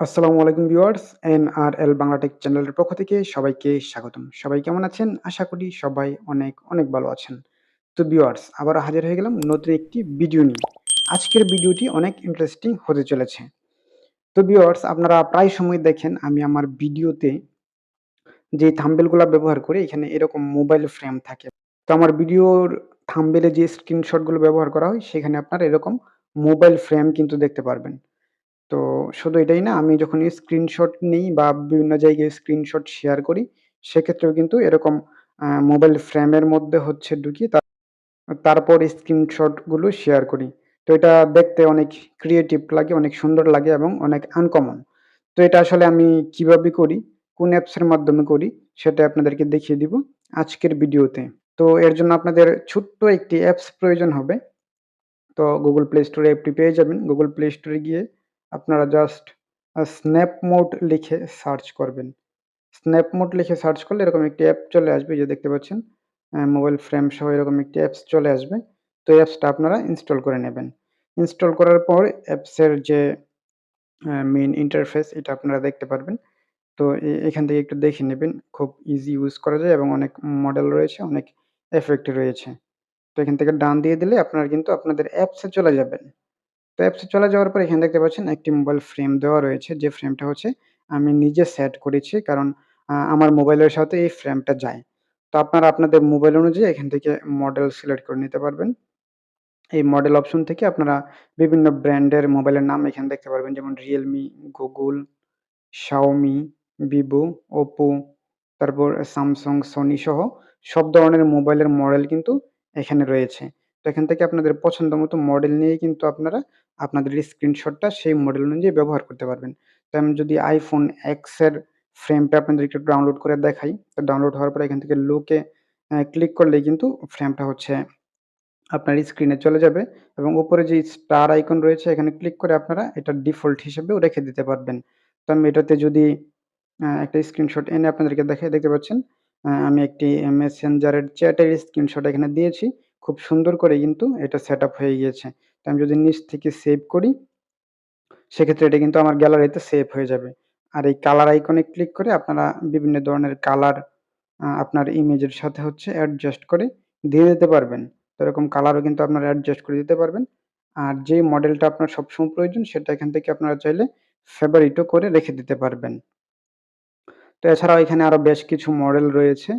আসসালামু আলাইকুম viewers N R L Bangla tech চ্যানেলের পক্ষ থেকে সবাইকে স্বাগতম। সবাই কেমন আছেন? আশা করি সবাই অনেক অনেক ভালো আছেন। তো ভিউয়ার্স আবার হাজির হয়ে গেলাম নতুন একটি ভিডিও নিয়ে। আজকের ভিডিওটি অনেক ইন্টারেস্টিং হতে চলেছে। তো ভিউয়ার্স, আপনারা প্রায় সময় দেখেন আমি আমার ভিডিওতে যে থাম্বেলগুলো ব্যবহার করি, এখানে এরকম মোবাইল ফ্রেম থাকে। তো আমার ভিডিওর থাম্বেলে যে স্ক্রিনশটগুলো ব্যবহার করা হয়, সেখানে আপনারা এরকম মোবাইল ফ্রেম কিন্তু দেখতে পারবেন। তো শুধু এটাই না, আমি যখন স্ক্রিনশট নিই বা বিভিন্ন জায়গায় স্ক্রিনশট শেয়ার করি, সেক্ষেত্রেও কিন্তু এরকম মোবাইল ফ্রেমের মধ্যে হচ্ছে ঢুকি তার তারপর স্ক্রিনশটগুলো শেয়ার করি। তো এটা দেখতে অনেক ক্রিয়েটিভ লাগে, অনেক সুন্দর লাগে এবং অনেক আনকমন তো এটা আসলে আমি কীভাবে করি, কোন অ্যাপসের মাধ্যমে করি, সেটা আপনাদেরকে দেখিয়ে দিব আজকের ভিডিওতে। তো এর জন্য আপনাদের ছোট্ট একটি অ্যাপস প্রয়োজন হবে। তো গুগল প্লে স্টোরে অ্যাপটি পেয়ে যাবেন। গুগল প্লে স্টোরে গিয়ে আপনারা জাস্ট স্ন্যাপ মোড লিখে সার্চ করবেন। স্ন্যাপ মোড লিখে সার্চ করলে এরকম একটি অ্যাপ চলে আসবে যে দেখতে পাচ্ছেন মোবাইল ফ্রেম সহ এরকম একটি অ্যাপস চলে আসবে। তো এই অ্যাপসটা আপনারা ইনস্টল করে নেবেন। ইনস্টল করার পর অ্যাপসের যে মেইন ইন্টারফেস এটা আপনারা দেখতে পারবেন। তো এখান থেকে একটু দেখে নেবেন, খুব ইজি ইউজ করা যায় এবং অনেক মডেল রয়েছে, অনেক এফেক্ট রয়েছে। তো এখান থেকে ডান দিয়ে দিলে আপনারা কিন্তু আপনাদের অ্যাপসে চলে যাবেন। তো অ্যাপসে চলে যাওয়ার পর এখানে দেখতে পাচ্ছেন একটি মোবাইল ফ্রেম দেওয়া রয়েছে। যে ফ্রেমটা হচ্ছে, আমি নিজে সেট করেছি কারণ আমার মোবাইলের সাথে এই ফ্রেমটা যায়। তো আপনারা আপনাদের মোবাইল অনুযায়ী এখান থেকে মডেল সিলেক্ট করে নিতে পারবেন। এই মডেল অপশন থেকে আপনারা বিভিন্ন ব্র্যান্ডের মোবাইলের নাম এখানে দেখতে পারবেন। যেমন Realme Google Xiaomi Vivo Oppo তারপর স্যামসাং সোনি সহ সব ধরনের মোবাইলের মডেল কিন্তু এখানে রয়েছে। তো এখান থেকে আপনাদের পছন্দ মতো মডেল নিয়ে কিন্তু আপনারা আপনাদের স্ক্রিনশটটা সেই মডেল অনুযায়ী ব্যবহার করতে পারবেন। তো আমি যদি আইফোন এক্সের ফ্রেমটা আপনাদের একটু ডাউনলোড করে দেখাই, তো ডাউনলোড হওয়ার পরে এখান থেকে লোকে ক্লিক করলেই কিন্তু ফ্রেমটা হচ্ছে আপনার স্ক্রিনে চলে যাবে এবং উপরে যে স্টার আইকন রয়েছে এখানে ক্লিক করে আপনারা এটা ডিফল্ট হিসেবেও রেখে দিতে পারবেন। তো আমি এটাতে যদি একটা স্ক্রিনশট এনে আপনাদেরকে দেখে দেখতে পাচ্ছেন? আমি একটি মেসেঞ্জারের চ্যাটের স্ক্রিনশট এখানে দিয়েছি। খুব সুন্দর করে কিন্তু এটা সেট হয়ে গিয়েছে। তো আমি যদি নিচ থেকে সেভ করি, সেক্ষেত্রে এটা কিন্তু আমার গ্যালারিতে সেভ হয়ে যাবে। আর এই কালার আইকনে ক্লিক করে আপনারা বিভিন্ন ধরনের কালার আপনার ইমেজের সাথে হচ্ছে অ্যাডজাস্ট করে দিয়ে দিতে পারবেন। তো এরকম কালারও কিন্তু আপনারা অ্যাডজাস্ট করে দিতে পারবেন। আর যে মডেলটা আপনার সবসময় প্রয়োজন, সেটা এখান থেকে আপনারা চাইলে ফেভারিটও করে রেখে দিতে পারবেন। তো এছাড়াও এখানে আরও বেশ কিছু মডেল রয়েছে।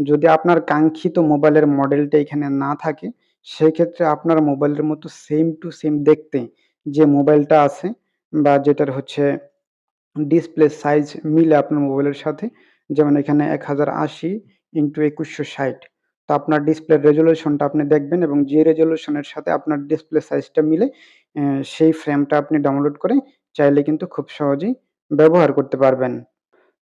যদি আপনার কাঙ্ক্ষিত মোবাইলের মডেলটা এখানে না থাকে, সেক্ষেত্রে আপনার মোবাইলের মতো সেম টু সেম দেখতে যে মোবাইলটা আছে বা যেটার হচ্ছে ডিসপ্লে সাইজ মিলে আপনার মোবাইলের সাথে, যেমন এখানে এক হাজার আশি ইন্টু একুশশো ষাট। তো আপনার ডিসপ্লে রেজলিউশনটা আপনি দেখবেন এবং যে রেজলিউশনের সাথে আপনার ডিসপ্লে সাইজটা মিলে সেই ফ্রেমটা আপনি ডাউনলোড করে চাইলে কিন্তু খুব সহজেই ব্যবহার করতে পারবেন।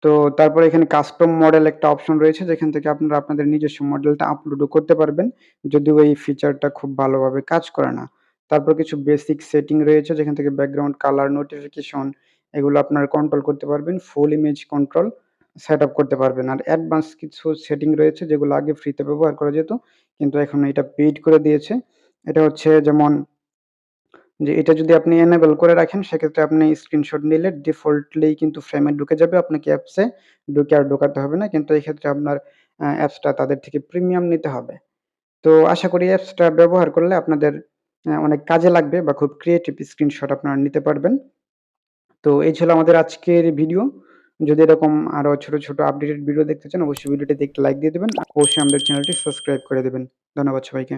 তো তারপরে এখানে কাস্টম মডেল একটা অপশন রয়েছে, যেখান থেকে আপনারা আপনাদের নিজস্ব মডেলটা আপলোডও করতে পারবেন। যদিও এই ফিচারটা খুব ভালোভাবে কাজ করে না। তারপর কিছু বেসিক সেটিং রয়েছে, যেখান থেকে ব্যাকগ্রাউন্ড কালার নোটিফিকেশন এগুলো আপনারা কন্ট্রোল করতে পারবেন full image control set up করতে পারবেন। আর অ্যাডভান্স কিছু সেটিং রয়েছে, যেগুলো আগে ফ্রিতে ব্যবহার করা যেত, কিন্তু এখন এটা পেইড করে দিয়েছে। এটা হচ্ছে যেমন যে এটা যদি আপনি এনেবল করে রাখেন, সেক্ষেত্রে আপনি স্ক্রিনশট নিলে ডিফল্টলি কিন্তু ফ্রেমে ঢুকে যাবে। আপনাকে অ্যাপসে ঢুকে আর ঢোকাতে হবে না। কিন্তু এই ক্ষেত্রে আপনার অ্যাপসটা তাদের থেকে প্রিমিয়াম নিতে হবে। তো আশা করি অ্যাপসটা ব্যবহার করলে আপনাদের অনেক কাজে লাগবে বা খুব ক্রিয়েটিভ স্ক্রিনশট আপনারা নিতে পারবেন। তো এই ছিল আমাদের আজকের ভিডিও যদি এরকম আরও ছোট ছোট আপডেটেড ভিডিও দেখতে চান, অবশ্যই ভিডিওটি দেখতে লাইক দিয়ে দেবেন। অবশ্যই আমাদের চ্যানেলটি সাবস্ক্রাইব করে দেবেন। ধন্যবাদ সবাইকে।